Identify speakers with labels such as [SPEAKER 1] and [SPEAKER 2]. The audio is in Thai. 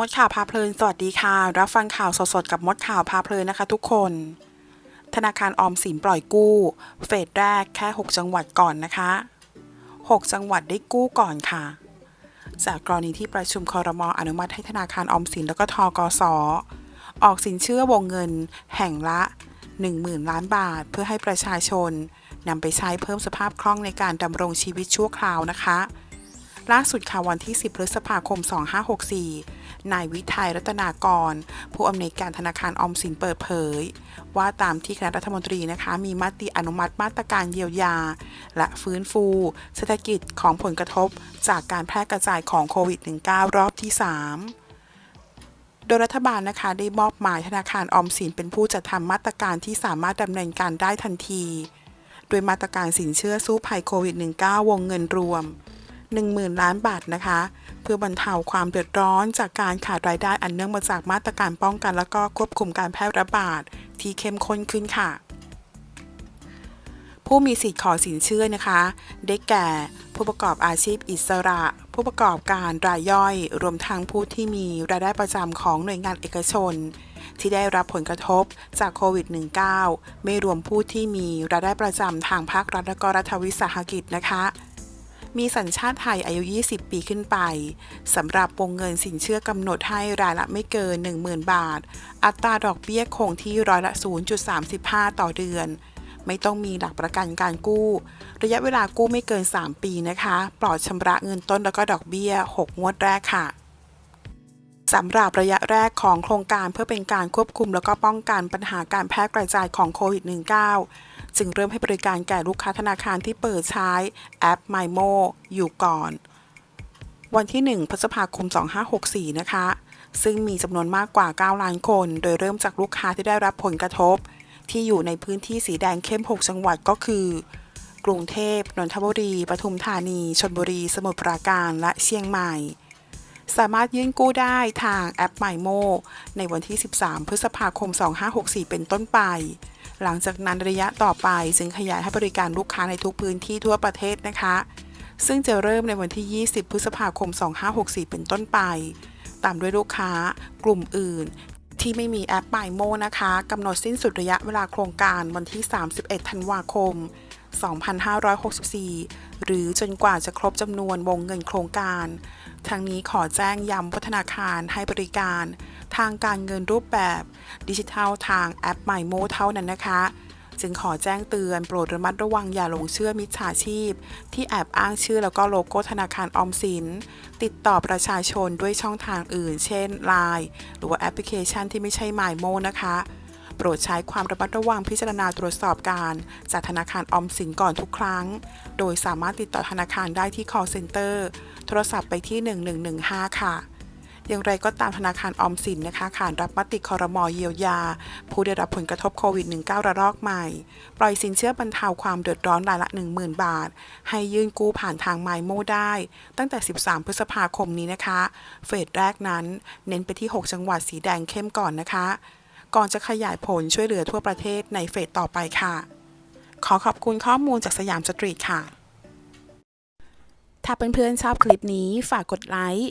[SPEAKER 1] มดข่าวพาเพลิน สวัสดีค่ะ รับฟังข่าวสดๆกับมดข่าวพาเพลินนะคะทุกคน ธนาคารออมสินปล่อยกู้ เฟสแรกแค่ 6 จังหวัดก่อนนะคะ 6 จังหวัดได้กู้ก่อนค่ะ จากกรณีที่ประชุมคอรมออนุมัติให้ธนาคารออมสินแล้วก็ทกสออกสินเชื่อวงเงิน แห่งละ 10,000 ล้านบาท เพื่อให้ประชาชนนำไปใช้เพิ่มสภาพคล่องในการดำรงชีวิตชั่วคราวนะคะ ล่าสุดค่ะวันที่ 10 พฤษภาคม 2564 นายวิทัยรัตนากร ผู้อำนวยการธนาคารออมสินเปิดเผย ว่าตามที่คณะรัฐมนตรีนะคะมีมติอนุมัติมาตรการเยียวยา และฟื้นฟู เศรษฐกิจของผลกระทบจากการแพร่กระจายของโควิด -19 รอบที่3โดยรัฐบาลนะคะได้มอบหมายธนาคารออมสินเป็นผู้จัดทำมาตรการที่สามารถดำเนินการได้ทันที โดยมาตรการสินเชื่อสู้ภัยโควิด -19 วงเงินรวม 10,000 ล้านบาทนะคะ เพื่อบรรเทาความเดือดร้อนจากการขาดรายได้อันเนื่องมาจากมาตรการป้องกัน และก็ควบคุมการแพร่ระบาดที่เข้มข้นขึ้นค่ะ ผู้มีสิทธิ์ขอสินเชื่อนะคะ ได้แก่ผู้ประกอบอาชีพอิสระ ผู้ประกอบการรายย่อย รวมทั้งผู้ที่มีรายได้ประจำของหน่วยงานเอกชนที่ได้รับผลกระทบจากโควิด -19 ไม่รวมผู้ที่มีรายได้ประจำทางภาครัฐและก็รัฐวิสาหกิจนะคะ มีสัญชาติไทยอายุ 20 ปีขึ้นไปสำหรับวงเงินสินเชื่อกำหนดให้รายละไม่เกิน 10,000 บาท อัตราดอกเบี้ยคงที่ร้อยละ 0.35 ต่อเดือน ไม่ต้องมีหลักประกันการกู้ ระยะเวลากู้ไม่เกิน 3 ปีนะคะ ปลอดชำระเงินต้นแล้วก็ดอกเบี้ย 6 งวดแรกค่ะสำหรับระยะแรกของโครงการเพื่อเป็นการควบคุม แล้วก็ป้องกันปัญหาการแพร่กระจายของโควิด -19 จึงเริ่มให้บริการแก่ลูกค้าธนาคารที่เปิดใช้แอป MyMo อยู่ก่อน วันที่ 1 พฤษภาคม 2564 นะคะ ซึ่งมีจำนวนมากกว่า 9 ล้านคน โดยเริ่มจากลูกค้าที่ได้รับผลกระทบ ที่อยู่ในพื้นที่สีแดงเข้ม 6 จังหวัดก็คือ กรุงเทพ นนทบุรี ปทุมธานี ชลบุรี สมุทรปราการ และเชียงใหม่สามารถยื่นกู้ได้ทางแอป MyMo ในวันที่ 13 พฤษภาคม 2564 เป็นต้นไป หลังจากนั้นระยะต่อไปจึงขยายให้บริการลูกค้าในทุกพื้นที่ทั่วประเทศนะคะ ซึ่งจะเริ่มในวันที่ 20 พฤษภาคม 2564 เป็นต้นไป ตามด้วยลูกค้ากลุ่มอื่น ที่ไม่มีแอป MyMo นะคะกำหนดสิ้นสุดระยะเวลาโครงการวันที่ 31 ธันวาคม 2564 หรือจนกว่าจะครบจำนวนวงเงินโครงการทางนี้ขอแจ้งย้ำวัฒนาคารให้บริการ ทางการเงินรูปแบบดิจิทัลทางแอป MyMo เท่านั้นนะคะ จึงขอแจ้งเตือนโปรดระมัดระวังอย่าหลงเชื่อมิจฉาชีพ ที่แอบอ้างชื่อแล้วก็โลโก้ธนาคารออมสิน ติดต่อประชาชนด้วยช่องทางอื่น เช่น Line หรือว่าแอปพลิเคชันที่ไม่ใช่ MyMo นะคะโปรดใช้ความระมัดระวังพิจารณาตรวจสอบการจากธนาคารออมสินก่อนทุกครั้ง โดยสามารถติดต่อธนาคารได้ที่ call center โทรศัพท์ไปที่ 1115 ค่ะ อย่างไรก็ตามธนาคารออมสินนะคะขานรับมติคอรมอเยียวยา ผู้ได้รับผลกระทบโควิด -19 ระลอกใหม่ ปล่อยสินเชื่อบรรเทาความเดือดร้อนรายละ 10,000 บาท ให้ยื่นกู้ผ่านทางไมโมได้ ตั้งแต่ 13 พฤษภาคมนี้นะคะ เฟสแรกนั้น เน้นไปที่ 6 จังหวัดสีแดงเข้มก่อนนะคะ ก่อนจะขยายผลช่วยเหลือทั่วประเทศในเฟสต่อไปค่ะ ขอขอบคุณข้อมูลจากสยามสตรีทค่ะถ้าเพื่อนๆชอบคลิปนี้ฝากกดไลค์